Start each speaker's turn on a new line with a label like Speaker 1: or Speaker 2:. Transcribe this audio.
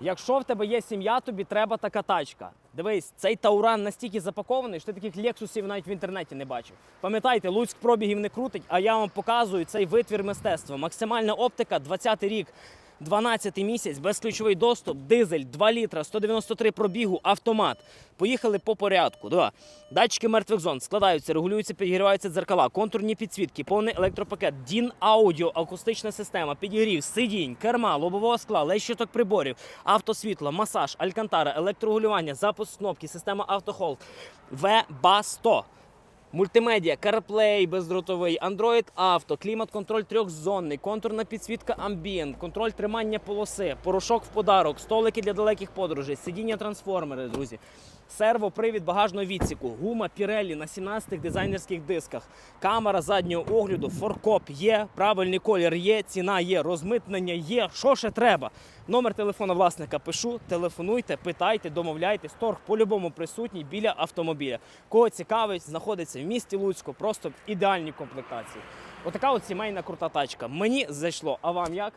Speaker 1: Якщо в тебе є сім'я, тобі треба така тачка. Дивись, цей тауран настільки запакований, що ти таких лексусів навіть в інтернеті не бачив. Пам'ятайте, Луцьк пробігів не крутить, а я вам показую цей витвір мистецтва. Максимальна оптика, 20-й рік. 12 місяць, безключовий доступ, дизель, 2 літра, 193 пробігу, автомат. Поїхали по порядку. Да. Датчики мертвих зон. Складаються, регулюються, підігріваються дзеркала, контурні підсвітки, повний електропакет, DIN аудіо, акустична система, підігрів, сидінь, керма, лобового скла, лещиток приборів, автосвітло, масаж, алькантара, електрогулювання, запуск кнопки, система автохолд, VBA100. Мультимедіа, CarPlay бездротовий, Android Auto, клімат-контроль трьохзонний, контурна підсвітка Ambient, контроль тримання полоси, порошок в подарок, столики для далеких подорожей, сидіння трансформери, друзі. Сервопривід багажного відсіку, гума Pirelli на 17 дизайнерських дисках, камера заднього огляду, форкоп є, правильний колір є, ціна є, розмитнення є. Що ще треба? Номер телефона власника пишу, телефонуйте, питайте, домовляйтесь. Торг по-любому присутній біля автомобіля. Кого цікавить, знаходиться в місті Луцьку, просто ідеальні комплектації. Отака от сімейна крута тачка. Мені зайшло. А вам як?